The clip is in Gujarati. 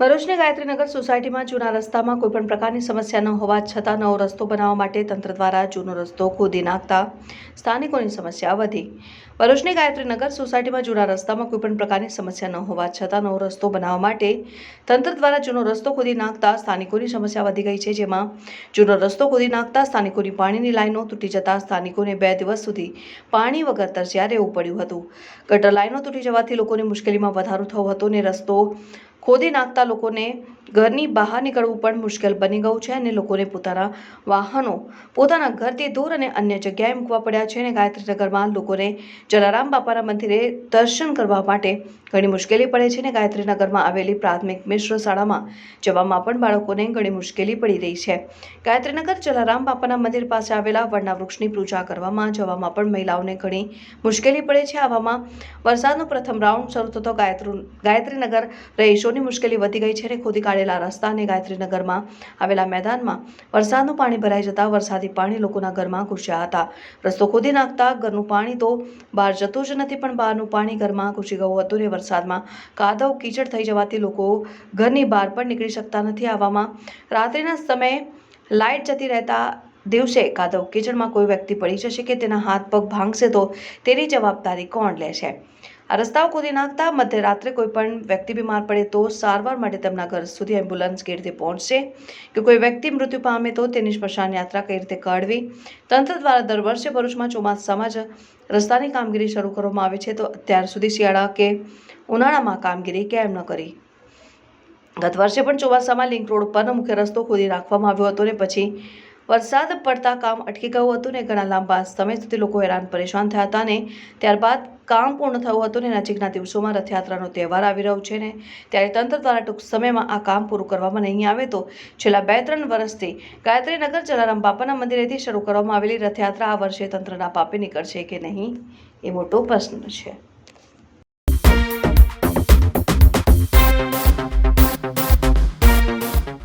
ભરૂચની ગાયત્રીનગર સોસાયટીમાં જૂના રસ્તામાં કોઈપણ પ્રકારની સમસ્યા ન હોવા છતાં નવો રસ્તો બનાવવા માટે તંત્ર દ્વારા જૂનો રસ્તો ખોદી નાખતા સ્થાનિકોની સમસ્યા વધી. ભરૂચની ગાયત્રીનગર સોસાયટીમાં જૂના રસ્તામાં કોઈપણ પ્રકારની સમસ્યા ન હોવા છતાં નવો રસ્તો બનાવવા માટે તંત્ર દ્વારા જૂનો રસ્તો ખોદી નાખતા સ્થાનિકોની સમસ્યા વધી ગઈ છે. જેમાં જૂનો રસ્તો ખોદી નાખતા સ્થાનિકોની પાણીની લાઈનો તૂટી જતા સ્થાનિકોને બે દિવસ સુધી પાણી વગર તરસ્યા રહેવું પડ્યું હતું. ગટર લાઈનો તૂટી જવાથી લોકોની મુશ્કેલીમાં વધારો થયો હતો ને રસ્તો ખોદી નાખતા લોકોને ઘરની બહાર નીકળવું પણ મુશ્કેલ બની ગયું છે અને લોકોને પોતાના વાહનો, પોતાના ઘરથી દૂર અને અન્ય જગ્યાએ મૂકવા પડ્યા છે અને ગાયત્રીનગરમાં લોકોને જલારામ બાપાના મંદિરે દર્શન કરવા માટે ઘણી મુશ્કેલી પડે છે અને ગાયત્રીનગરમાં આવેલી પ્રાથમિક મિશ્ર શાળામાં જવામાં પણ બાળકોને ઘણી મુશ્કેલી પડી રહી છે. ગાયત્રીનગર જલારામ બાપાના મંદિર પાસે આવેલા વડના વૃક્ષની પૂજા કરવામાં, જવામાં પણ મહિલાઓને ઘણી મુશ્કેલી પડે છે. આવામાં વરસાદનો પ્રથમ રાઉન્ડ શરૂ થતો ગાયત્રી, ગાયત્રીનગર રહીશોની મુશ્કેલી વધી ગઈ છે અને ખોદી કાઢેલા રસ્તા અને ગાયત્રીનગરમાં આવેલા મેદાનમાં વરસાદનું પાણી ભરાઈ જતા વરસાદી પાણી લોકોના ઘરમાં ઘૂસ્યા હતા. રસ્તો ખોદી નાખતા ઘરનું પાણી તો બહાર જતું જ નથી, પણ બહારનું પાણી ઘરમાં ઘૂસી ગયું હતું ને વરસાદમાં કાદવ કીચડ થઈ જવાથી લોકો ઘરની બહાર પણ નીકળી શકતા નથી. આવામાં રાત્રિના સમયે લાઇટ જતી રહેતા દિવસે કાદવ કીચડમાં કોઈ વ્યક્તિ પડી જશે કે તેના હાથ પગ ભાંગશે તો તેની જવાબદારી કોણ લે છે આ રસ્તાઓ ખોદી નાખતા મધ્યરાત્રે કોઈ પણ વ્યક્તિ બીમાર પડે તો સારવાર માટે તેમના ઘર સુધી એમ્બ્યુલન્સ કેવી રીતે પહોંચશે? કે કોઈ વ્યક્તિ મૃત્યુ પામે તો તેની સ્મશાન યાત્રા કઈ રીતે કાઢવી? તંત્ર દ્વારા દર વર્ષે ભરૂચમાં ચોમાસામાં જ રસ્તાની કામગીરી શરૂ કરવામાં આવે છે. તો અત્યાર સુધી શિયાળા કે ઉનાળામાં કામગીરી કેમ ન કરી? ગત વર્ષે પણ ચોમાસામાં લિંક રોડ પરનો મુખ્ય રસ્તો ખોદી નાખવામાં આવ્યો હતો ને પછી વરસાદ પડતા કામ અટકી ગયું હતું ને ઘણા લાંબા સમય સુધી લોકો હેરાન પરેશાન થયા હતા ને ત્યારબાદ કામ પૂર્ણ થયું હતું ને નજીકના દિવસોમાં રથયાત્રાનો તહેવાર આવી રહ્યો છે ને ત્યારે તંત્ર દ્વારા ટૂંક સમયમાં આ કામ પૂરું કરવામાં નહીં આવે તો છેલ્લા બે ત્રણ વર્ષથી ગાયત્રીનગર જલારામ બાપાના મંદિરેથી શરૂ કરવામાં આવેલી રથયાત્રા આ વર્ષે તંત્રના પાપે નીકળશે કે નહીં એ મોટો પ્રશ્ન છે.